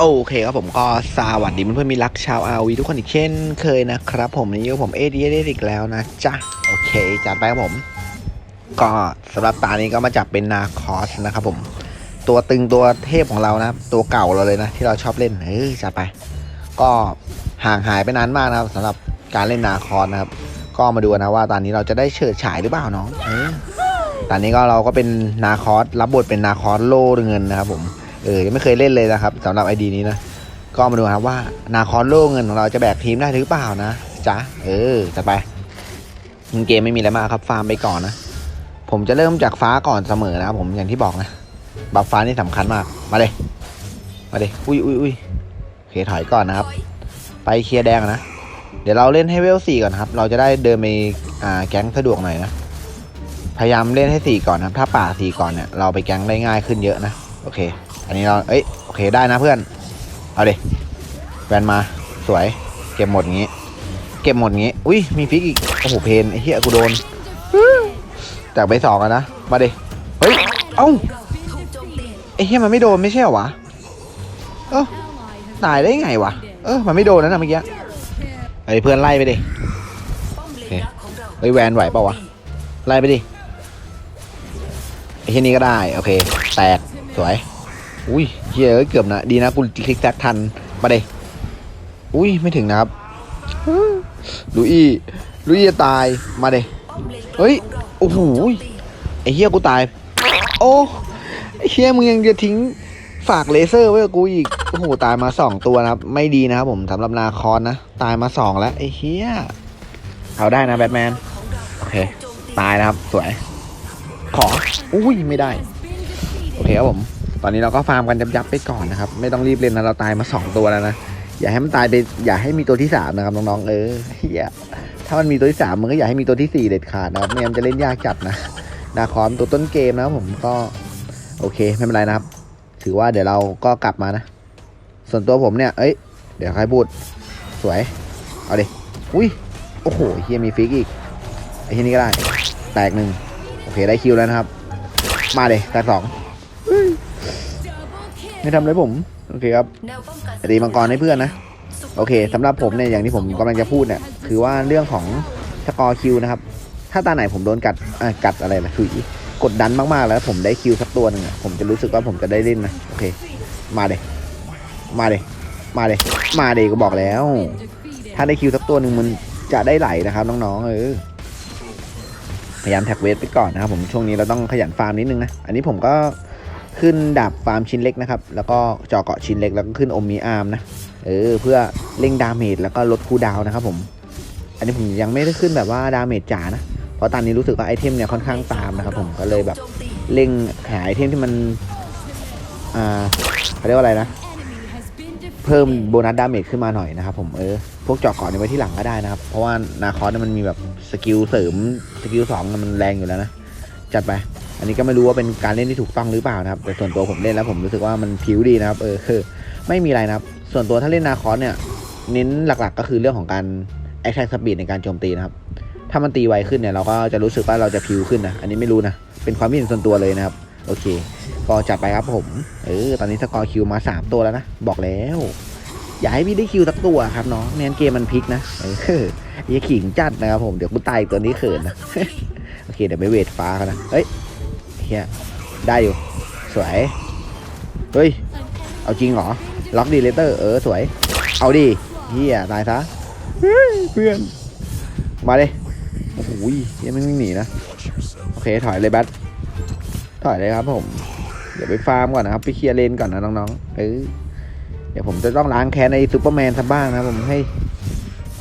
โอเคครับผมก็สวัสดีเพื่อนๆมีรักชาวอาวีทุกคนอีกเช่นเคยนะครับผมในี่ผมเอเดีเออีกแล้วนะจ๊ะโอเคจัดไปครับผม ก็สำหรับตานี้ก็มาจับเป็นนาคอสนะครับผม ตัวตึงตัวเทพของเรานะ ตัวเก่าเราเลยนะ ที่เราชอบเล่นเออจัดไป ก็ห่างหายไปนานมากนะครับสำหรับการเล่นนาคอสนะครับ ก็มาดูนะว่าตอนนี้เราจะได้เฉิดฉายหรือเปล่าน้องเออตอนนี้ก็เราก็เป็นนาคอสรับบทเป็นนาคอสโล่เงินนะครับผม ออยังไม่เคยเล่นเลยนะครับสำหรับไอดีนี้นะก็มาดูครับว่านาคอนโล่เงินของเราจะแบกทีมได้หรือเปล่านะจ๊ะเออจัดไปเกมไม่มีอะไรมากครับฟาร์มไปก่อนนะผมจะเริ่มจากฟ้าก่อนเสมอนะครับผมอย่างที่บอกนะบัฟฟ้านี่สำคัญมากมาเลยมาเลยอุ้ยอุ้ยอุ้ยเคถอยก่อนนะครับ ไปเคลียร์แดงนะเดี๋ยวเราเล่นให้เวลสี่ก่อนครับ เราจะได้เดินไปอ่าแก๊งสะดวกหน่อยนะพยายามเล่นให้สี่ก่อนนะครับ ถ้าป่าสี่ก่อนเนี่ยเราไปแก๊งได้ง่ายขึ้นเยอะนะโอเค อันนี้เรา เอ้ย โอเคได้นะเพื่อน เอาเดิแวนมา สวย เก็บหมดงี้ เก็บหมดงี้ อุ้ย มีฟิกอีก โอ้โห เพนไอ้เหี้ย กูโดนจากไปสองอะนะ มาเดิเฮ้ย เอ้า ไอ้เหี้ย มันไม่โดนไม่ใช่เหรอวะ เอ้าตายได้ไงวะ เออ มันไม่โดนนะนะเมื่อกี้ไอ้เพื่อนไล่ไปดิเฮ้ยแวนไหวเปล่าวะ ไล่ไปดิไอ้ที่นี้ก็ได้ โอเค แตก สวย อุ้ยเฮียเกือบนะดีนะกูคลิกแซกทันมาเดอุ้ยไม่ถึงนะครับลุยลุยจะตายมาเดเฮ้ยโอ้โหไอเฮียกูตาย โอ้ไอเฮียมึงยังจะทิ้งฝากเลเซอร์ไว้กับกูอีกโอ้โหตายมาสองตัวนะครับ ไม่ดีนะครับผมสำหรับนาคอนนะ ตายมาสองแล้วไอเฮียเอาได้นะแบทแมนโอเค ตายนะครับ สวย ขอ อุ้ย ไม่ได้ โอเคครับผม ตอนนี้เราก็ฟาร์มกันยับๆไปก่อนนะครับ ไม่ต้องรีบเล่นนะเราตายมาสองตัวแล้วนะ อย่าให้มันตายไปอย่าให้มีตัวที่สามนะครับน้องๆเออเฮียถ้ามันมีตัวที่สามมันก็อย่าให้มีตัวที่สี่เด็ดขาดนะครับไม่งั้นจะเล่นยากจัดนะนาคอมตัวต้นเกมนะครับผมก็โอเคไม่เป็นไรนะครับ ถือว่าเดี๋ยวเราก็กลับมานะ ส่วนตัวผมเนี่ยเอ้ยเดี๋ยวใครพูดสวย เอาดิอุ้ยโอ้โหเฮียมีฟิกอีกไอ้ที่นี่ก็ได้ แตกหนึ่งโอเคได้คิวแล้วนะครับ มาเลยแตกสอง ไม่ทำอะไรผม โอเคครับตีมังกรให้เพื่อนนะ โอเคสำหรับผมเนี่ยอย่างที่ผมกำลังจะพูดเนี่ยคือว่าเรื่องของสกอร์คิวนะครับ ถ้าตาไหนผมโดนกัดกัดอะไรล่ะถุยกดดันมากๆแล้วผมได้คิวสักตัวหนึ่งอะผมจะรู้สึกว่าผมจะได้เล่นนะโอเค มาเลยมาเลยมาเลยมาเลยก็บอกแล้ว ถ้าได้คิวสักตัวหนึ่งมันจะได้ไหลนะครับน้องๆเออพยายามแท็กเวทไปก่อนนะครับผมช่วงนี้เราต้องขยันฟาร์มนิดนึงนะอันนี้ผมก็ ขึ้นดาบฟาร์มชิ้นเล็กนะครับ แล้วก็เจาะเกาะชิ้นเล็กแล้วก็ขึ้นอมมีอาร์มนะเออเพื่อเร่งดาเมจแล้วก็ลดคูดาวนะครับผม อันนี้ผมยังไม่ได้ขึ้นแบบว่าดาเมจจ๋านะเพราะตอนนี้รู้สึกว่าไอเทมเนี่ยค่อนข้างตามนะครับผมก็เลยแบบเร่งหาไอเทมที่มันอ่าเขาเรียกว่าอะไรนะ เพิ่มโบนัสดาเมจขึ้นมาหน่อยนะครับผมเออพวกเจาะเกาะเนี่ยไว้ที่หลังก็ได้นะครับ เพราะว่านาคอสเนี่ยมันมีแบบสกิลเสริมสกิลสองมันแรงอยู่แล้วนะ จัดไป อันนี้ก็ไม่รู้ว่าเป็นการเล่นที่ถูกต้องหรือเปล่านะครับ แต่ส่วนตัวผมเล่นแล้วผมรู้สึกว่ามันผิวดีนะครับ เออคือไม่มีอะไรนะครับ ส่วนตัวถ้าเล่นนาคอนเนี่ยเน้นหลักๆ ก็คือเรื่องของการแอคชั่นสปีดในการโจมตีนะครับ ถ้ามันตีไวขึ้นเนี่ยเราก็จะรู้สึกว่าเราจะผิวขึ้นนะ อันนี้ไม่รู้นะ เป็นความคิดเห็นส่วนตัวเลยนะครับ โอเค ก็จัดไปครับผม เออ ตอนนี้สกอร์คิวมาสามตัวแล้วนะ บอกแล้ว อย่าให้พี่ได้คิวสักตัวครับน้องไม่งั้นเกมมันพลิกนะเอออย่าขิงจัดนะครับผม เดี๋ยวกูตายอีกตัวนี้เขินนะ โอเค เดี๋ยวไปเวทฟ้าเขานะเฮ้ย เฮียได้อยู่ สวย เฮ้ย เอาจริงเหรอ ล็อกดีเลเตอร์ เออ สวย เอาดิเฮียตายซะเฮ้ยเพื่อน มาเลยโอ้โหยังไม่หนีนะ โอเค ถอยเลยแบทถอยเลยครับผม เดี๋ยวไปฟาร์มก่อนนะครับ ไปเคลียร์เลนก่อนนะน้องๆ เออ เดี๋ยวผมจะต้องล้างแค้นในซูเปอร์แมนสักบ้างนะผมให้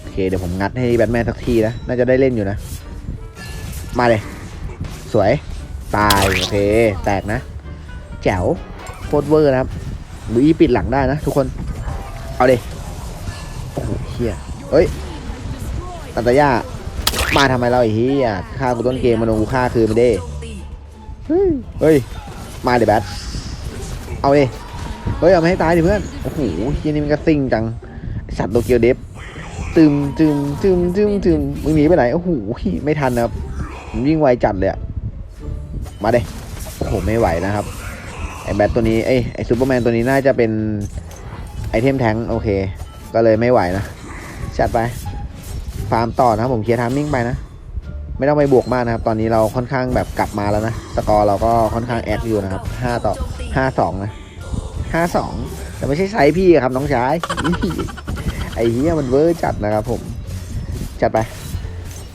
โอเค เดี๋ยวผมงัดให้แบทแมนสักทีนะ น่าจะได้เล่นอยู่นะ มาเลย สวย ตายโอเค แตกนะ แจ๋วโคตรเวอร์นะครับลุยปิดหลังได้นะทุกคน เอาเลยโอ้โหเฮียเฮ้ยนันตยามาทำไมเราไอ้เฮียฆ่ากูต้นเกมมาโดนกูฆ่าคืนไม่ได้เฮ้ยเฮ้ย มาเดี๋ยวแบทเอาเลยเฮ้ย เอาไมาให้ตายดิเพื่อน โอ้โหเฮียนี่มันก็ซิ่งจัง สัตว์โตเกียวเดฟตึมตึมตึมตึมตึมมึงหนีไปไหน โอ้โหไม่ทันนะครับมันวิ่งไวจัดเลยอะ มาเด้โอ้โหไม่ไหวนะครับ ไอ้แบทตัวนี้เอ้ยไอ้ซูเปอร์แมนตัวนี้น่าจะเป็นไอเทมแทงโอเค ก็เลยไม่ไหวนะจัดไป ฟาร์มต่อนะผมเคลียร์ทามมิ่งไปนะ ไม่ต้องไปบวกมากนะครับ ตอนนี้เราค่อนข้างแบบกลับมาแล้วนะ สกอร์เราก็ค่อนข้างแอคอยู่นะครับห้าต่อห้าสองนะห้าสองแต่ไม่ใช่ไซส์พี่ครับน้องชาย ไอ้เหี้ยมันเวอร์จัดนะครับผม จัดไป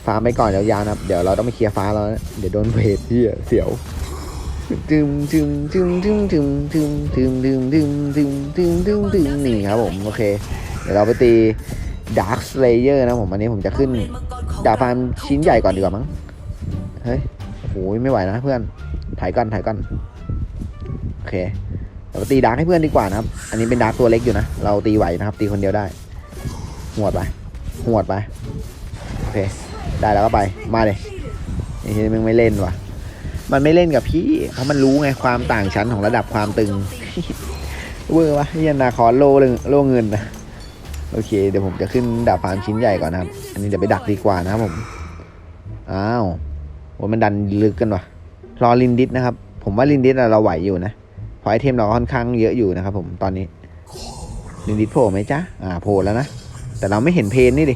ฟาร์มไปก่อนยาวๆนะครับ เดี๋ยวเราต้องไปเคลียร์ฟ้าแล้วนะเดี๋ยวโดนเพจที่เสียวตึมตึมตึมตึมตึมตึมตึมตึมตึมตึมตึมตึมตึมนี่ครับผมโอเค เดี๋ยวเราไปตี Dark Slayer นะผมอันนี้ผมจะขึ้นดาบฟาร์มชิ้นใหญ่ก่อนดีกว่ามั้งเฮ้ยโอ้โหไม่ไหวนะเพื่อนถ่ายก่อนถ่ายก่อนโอเคเราไปตีดาร์กให้เพื่อนดีกว่านะครับ อันนี้เป็นดาร์กตัวเล็กอยู่นะ เราตีไหวนะครับ ตีคนเดียวได้หวดไปหวดไป โอเค ได้แล้วก็ไปมาเลยนี่มึงไม่เล่นว่ะ มันไม่เล่นกับพี่เพรามันรู้ไงความต่างชั้นของระดับความตึง เวอร์วะเฮียนาคอโลเรื่องโลเงินนะโอเค เดี๋ยวผมจะขึ้นดาบฟามชิ้นใหญ่ก่อนนะครับ อันนี้เดี๋ยวไปดักดีกว่านะครับผม อ้าวว่ามันดันลึกกันวะรอลินดิสนะครับ ผมว่าลินดิสเราไหวอยู่นะเพราะไอเทมเราค่อนข้างเยอะอยู่นะครับ ผมตอนนี้ ลินดิสโผล่ไหมจ๊ะ อ่าโผล่แล้วนะ แต่เราไม่เห็นเพนนี่ดิ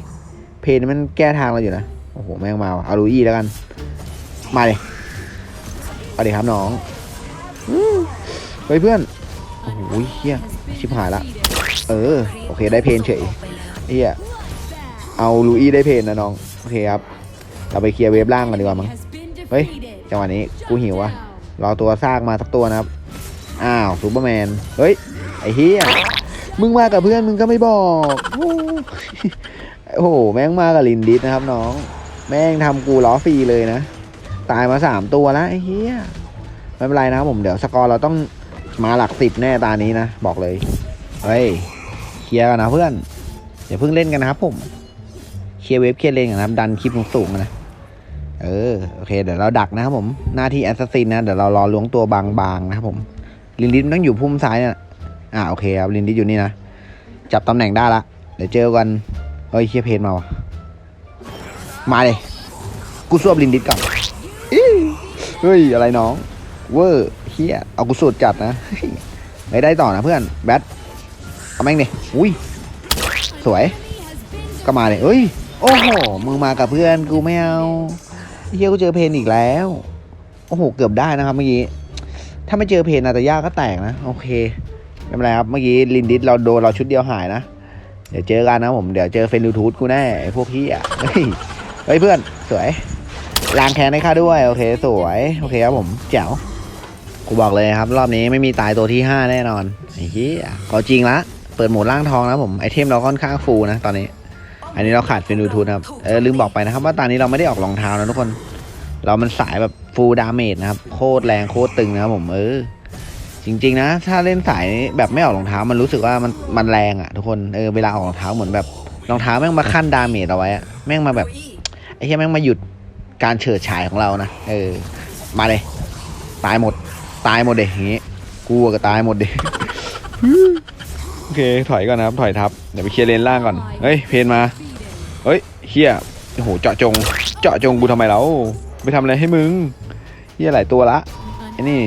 เพนมันแก้ทางเราอยู่นะ โอ้โห แม่งมาว่ะเอาลูอี้แล้วกัน มาเลยเอาดิครับน้องอืมเฮ้ยเพื่อน โอ้โหเฮียชิบหายละ เออ โอเคได้เพนเฉยเฮียเอาลูอี้ได้เพนนะน้อง โอเคครับ เราไปเคลียร์เวฟล่างกันดีกว่ามั้ง เฮ้ย จังหวะนี้กูหิววะรอตัวซากมาสักตัวนะครับ อ้าวซูเปอร์แมน เฮ้ย ไอ้เฮียมึงมากับเพื่อนมึงก็ไม่บอก โอ้โอ้โหแม่งมากับลินดิสนะครับน้อง แม่งทำกูล้อฟรีเลยนะ ตายมาสามตัวแล้วไอ้เหี้ยไม่เป็นไรนะครับผมเดี๋ยวสกอร์เราต้องมาหลักสิบแน่ตานี้นะ บอกเลย เฮ้ย เคลียร์กันนะเพื่อนอย่าเพิ่งเล่นกันนะครับผม เคลียร์เวฟเคลียร์เลนกันนะดันคลิปสูงๆนะ เออโอเค เดี๋ยวเราดักนะครับผมหน้าที่แอสซัสซินนะเดี๋ยวเรารอล้วงตัวบางๆนะครับผมลินดิสมันต้องอยู่พุ่มซ้ายเนี่ยอ่าโอเคครับลินดิสอยู่นี่นะจับตำแหน่งได้ละเดี๋ยวเจอกันเฮ้ยเชียร์เพนมาวะ มาเลย กูสวบลินดิสก่อนเฮ้ย อะไรน้อง เวอร์เฮียเอากูสุดจัดนะไม่ได้ต่อนะเพื่อน แบทเอาแม่งดิอุ้ย สวย ก็มาเลยเอ้ย โอ้โห มึงมากับเพื่อนกูไม่เอาเฮียกูเจอเพนอีกแล้ว โอ้โห เกือบได้นะครับเมื่อกี้ ถ้าไม่เจอเพนนาตายาก็แตกนะ โอเค ไม่เป็นไรครับ เมื่อกี้ลินดิสเราโดนเราชุดเดียวหายนะ เดี๋ยวเจอกันนะผม เดี๋ยวเจอเฟนดูทูธกูแน่พวกพี่อะ เฮ้ยเพื่อนสวยล้างแค้นให้ข้าด้วย โอเค สวยโอเคครับผมแจ๋วกูบอกเลยครับ รอบนี้ไม่มีตายตัวที่ห้าแน่นอนไอ้เหี้ยเอาจริงละเปิดโหมดล่างทองนะผมไอเทมเราค่อนข้างฟูนะตอนนี้ อันนี้เราขาดเป็นดูทูนะครับเออลืมบอกไปนะครับ ว่าตอนนี้เราไม่ได้ออกรองเท้านะทุกคน เรามันสายแบบฟูดาเมจนะครับโคตรแรงโคตรตึงนะครับผมเออจริง ๆ นะ ถ้าเล่นสายแบบไม่ออกรองเท้ามันรู้สึกว่ามันมันแรงอะทุกคนเออเวลาออกรองเท้าเหมือนแบบรองเท้าแม่งมาขั้นดาเมจเอาไว้อะแม่งมาแบบ ไอ้เหี้ยแม่งมาหยุดการเฉิดฉายของเรานะ เออ มาเลย ตายหมด ตายหมดเด็อย่างงี้ กูก็ตายหมดเด็โอเค ถอยก่อนนะครับ ถอยทับ เดี๋ยวไปเคลียร์เลนล่างก่อน เฮ้ย เพนมา เฮ้ยเฮียโอ้โห เจาะจง เจาะจงกูทำไมแล้วไปทำอะไรให้มึงเฮียหลายตัวละไอ้นี่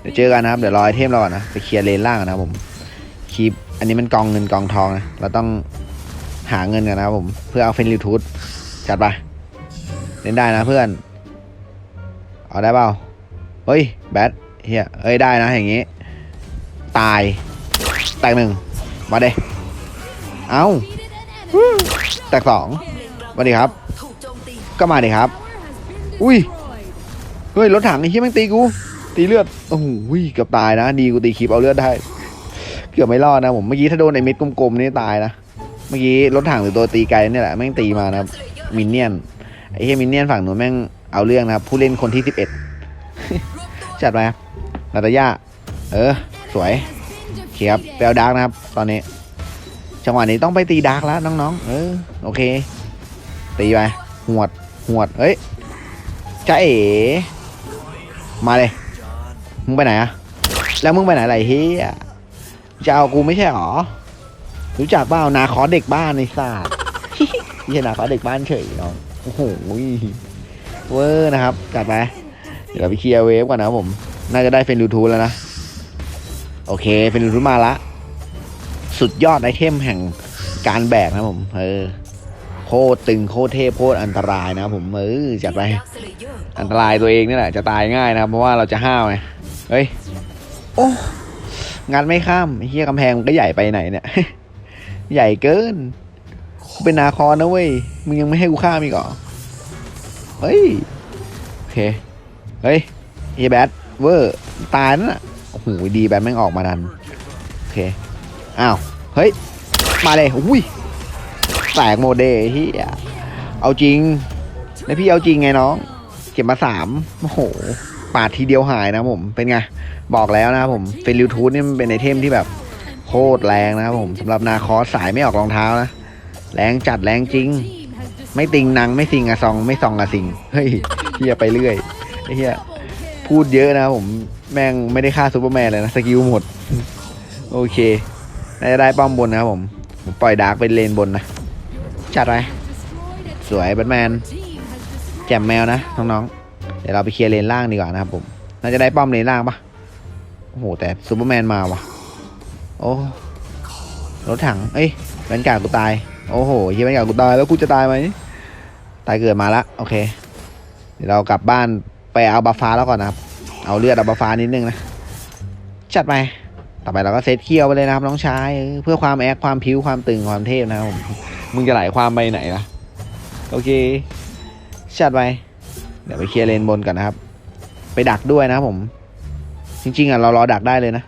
เดี๋ยวเจอกันนะครับ เดี๋ยวรอไอเทมเราก่อนนะ ไปเคลียร์เลนล่างก่อนนะผม คีบ อันนี้มันกองเงินกองทองนะ เราต้องหาเงินกันนะครับผม เพื่อเอาเฟนริทูดจัดไป เล่นได้นะเพื่อน เอาได้เปล่า เฮ้ย แบทเฮียเอ้ยได้นะอย่างงี้ ตาย แตกหนึ่ง มาเด้เอาแตกสองสวัสดีครับ ก็มาดิครับ อุ้ย เฮ้ยรถถังไอ้เหี้ยแม่งตีกู ตีเลือด โอ้โหเกือบตายนะ ดีกูตีคลิปเอาเลือดได้ เกือบไม่รอดนะผมเมื่อกี้ถ้าโดนไอ้เม็ดกลมๆนี่ตายนะ เมื่อกี้รถถังหรือตัวตีไกลนี่แหละแม่งตีมานะครับมินเนี่ยน ไอ้เหี้ยมินเนียนฝั่งหนูแม่งเอาเรื่องนะครับ ผู้เล่นคนที่สิบเอ็ดจัดไปครับนาตาย่าเออ สวยเขียบแปลดาร์กนะครับ ตอนนี้ จังหวะนี้ต้องไปตีดาร์กแล้วน้องๆ เออ โอเค ตีไปหวดหวดเอ้ยจ้าเอ๋มาเลย มึงไปไหนอะแล้วมึงไปไหนอะไรเฮียจะเอากูไม่ใช่หรอ รู้จักเปล่านาคอเด็กบ้านในศาสตร์ไม่ใช่นาคอเด็กบ้านเฉยน้อง โอ้โหเวอร์นะครับ จัดไป เดี๋ยวไปเคลียร์เวฟก่อนนะครับผม น่าจะได้เฟนรูทูแล้วนะ โอเคเฟนรูทูมาละ สุดยอดไอเทมแห่งการแบกนะผม เออ โคตรตึงโคตรเทพโคตรอันตรายนะครับผมเออจัดไป อันตรายตัวเองนี่แหละจะตายง่ายนะครับ เพราะว่าเราจะห้าวไง เฮ้ย โอ้งานไม่ข้ามเฮียกำแพงมันก็ใหญ่ไปไหนเนี่ย ใหญ่เกิน กูเป็นนาคอนนะเว้ย มึงยังไม่ให้กูข้ามีกเหรอเฮ้ย โอเค เฮ้ยเฮียแบทเวอร์ตายนั่นน่ะโอ้โหดีแบทแม่งออกมาดัน โอเค อ้าว เฮ้ย มาเลยอุ้ยแตกโมเดลเฮียเอาจริง แล้วพี่เอาจริงไงน้อง เก็บมาสามโอ้โห ปาดทีเดียวหายนะผม เป็นไง บอกแล้วนะผมเฟนริวทูธนี่มันเป็นไอเทมที่แบบโคตรแรงนะครับผมสำหรับนาคอสสายไม่ออกรองเท้านะ แรงจัดแรงจริง ไม่ติงนังไม่ซิงอะซองไม่ซองอะซิงเฮ้ยเฮียไปเรื่อยไอ้เฮียพูดเยอะนะผมแม่งไม่ได้ฆ่าซูเปอร์แมนเลยนะสกิลหมด โอเคน่าจะได้ป้อมบนนะครับผมผมปล่อยดาร์กไปเลนบนนะจัดไปสวยแบทแมนแจมแมวนะน้องๆเดี๋ยวเราไปเคลียร์เลนล่างดีกว่านะครับผมน่าจะได้ป้อมเลนล่างปะโอ้โหแต่ซูเปอร์แมนมาว่ะโอ้รถถังเอ้ยแวนการกูตาย โอ้โหเฮียแวนการ์ดกูตายแล้วกูจะตายไหมตายเกิดมาละโอเค เดี๋ยวเรากลับบ้านไปเอาบัฟฟ้าแล้วก่อนนะครับ เอาเลือดเอาบัฟฟ้านิดนึงนะ จัดไป ต่อไปเราก็เซตเคี้ยวไปเลยนะครับ น้องชาย เพื่อความแอคความพิ้วความตึงความเทพนะครับผมมึงจะไหลความไปไหนล่ะ โอเคชัดไป เดี๋ยวไปเคลียร์เลนบนก่อนนะครับ ไปดักด้วยนะครับผม จริงๆอะเรารอดักได้เลยนะ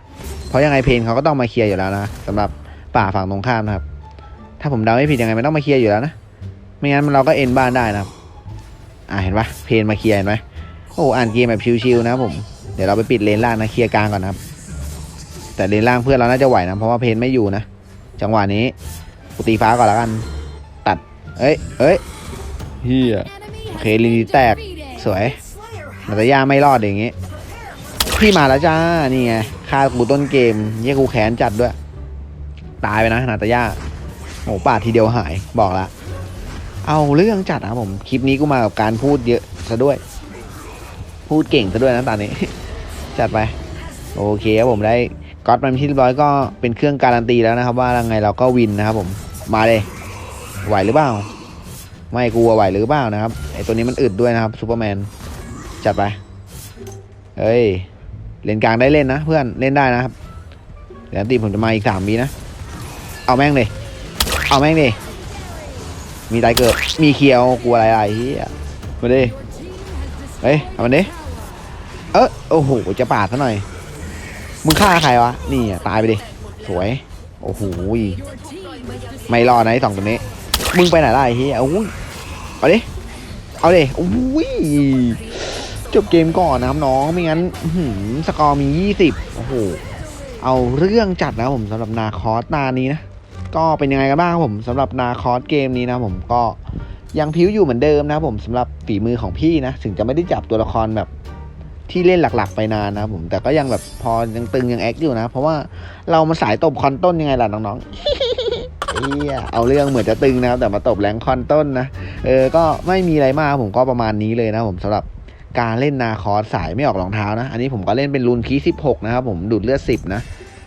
เพราะยังไงเพนเขาก็ต้องมาเคลียร์อยู่แล้วนะสำหรับป่าฝั่งตรงข้ามนะครับ ถ้าผมเดาไม่ผิดยังไงมันต้องมาเคลียร์อยู่แล้วนะ ไม่งั้นเราก็เอ็นบ้านได้นะครับ อ่าเห็นปะเพนมาเคลียร์เห็นไหมโอ้อ่านเกมแบบชิวๆนะครับผม เดี๋ยวเราไปปิดเลนล่างนะเคลียร์กลางก่อนนะครับ แต่เลนล่างเพื่อนเราน่าจะไหวนะเพราะว่าเพนไม่อยู่นะ จังหวะนี้กูตีฟ้าก่อนแล้วกัน ตัด เอ้ยเอ้ยเฮียโอเคลินีแตกสวยนาตาย่าไม่รอดอย่างงี้ พี่มาแล้วจ้า นี่ไงฆ่ากูต้นเกมเยี่ยกูแขนจัดด้วย ตายไปนะนาตาย่า โอ้ปาดทีเดียวหายบอกละ เอาเรื่องจัดนะผม คลิปนี้กูมากับการพูดเยอะซะด้วย พูดเก่งซะด้วยนะตอนนี้ จัดไป โอเคครับผมได้ก๊อตมันที่เรียบร้อยก็เป็นเครื่องการันตีแล้วนะครับ ว่ายังไงเราก็วินนะครับผม มาเลย ไหวหรือเปล่า ไม่กลัวไหวหรือเปล่านะครับไอตัวนี้มันอึดด้วยนะครับซูเปอร์แมนจัดไปเฮ้ยเล่นกลางได้เล่นนะ เพื่อนเล่นได้นะครับเดี๋ยวตีผมจะมาอีกสามวีนะ เอาแม่งเลย เอาแม่งดิมีตายเกิดมีเคียวกลัวอะไรอะไรเฮียมาดิเฮ้ยเอามันดิเออโอ้โหจะปาดซะหน่อยมึงฆ่าใครวะนี่ตายไปดิสวยโอ้โหไม่รอดนะไอ้สองตัวนี้ มึงไปไหนล่ะไอ้เฮียอุ้ยเอาดิเอาดิอุ้ยจบเกมก่อนนะครับน้องไม่งั้นหือสกอร์มี 20 โอ้โห เอาเรื่องจัดนะผมสำหรับนาคอสตานี้นะ ก็เป็นยังไงกันบ้างครับผมสำหรับนาคอสเกมนี้นะผมก็ยังพิ้วอยู่เหมือนเดิมนะครับผมสำหรับฝีมือของพี่นะ ถึงจะไม่ได้จับตัวละครแบบที่เล่นหลักๆ ไปนานนะครับผมแต่ก็ยังแบบพอยังตึงยังแอคอยู่นะ เพราะว่าเรามาสายตบคอนต้นยังไงล่ะน้องๆเอียเอาเรื่องเหมือนจะตึงนะครับ แต่มาตบแรงคอนต้นนะเออก็ไม่มีอะไรมากผมก็ประมาณนี้เลยนะผมสำหรับการเล่นนาคอสสายไม่ออกรองเท้านะ อันนี้ผมก็เล่นเป็นรูนคีสิบหกนะครับผมดูดเลือดสิบนะ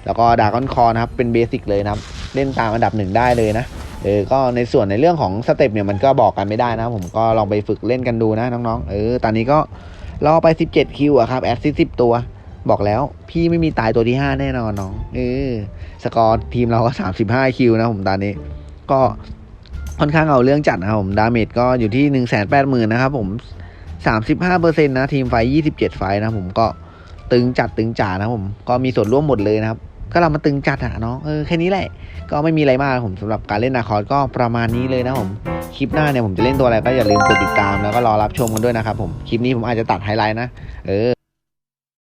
แล้วก็ดากอนคอนะครับเป็นเบสิกเลยนะครับ เล่นตามอันดับหนึ่งได้เลยนะเออก็ในส่วนในเรื่องของสเต็ปเนี่ยมันก็บอกกันไม่ได้นะ ผมก็ลองไปฝึกเล่นกันดูนะน้องๆเออตอนนี้ก็รอไป 17 คิวอะครับแอดซิสิบตัว บอกแล้ว พี่ไม่มีตายตัวที่ 5 แน่นอนน้องเออสกอร์ทีมเราก็ 35 คิวนะผมตอนนี้ ก็ค่อนข้างเอาเรื่องจัดนะครับผมดาเมจก็อยู่ที่หนึ่งแสนะครับผมสามสิบห้าเปอร์เซ็นะทีมไฟยี่สิบเจ็ดไฟนะผมก็ตึงจัดตึงจ่านะผมก็มีส่วนร่วมหมดเลยนะครับ ก็เรามาตึงจัดอะเนาะเออแค่นี้แหละ ก็ไม่มีอะไรมากครับผมสำหรับการเล่นนาคอร์ก็ประมาณนี้เลยนะผมคลิปหน้าเนี่ยผมจะเล่นตัวอะไรก็อย่าลืมกดติดตามแล้วก็รอรับชมกันด้วยนะครับผมคลิปนี้ผมอาจจะตัดไฮไลท์นะเออ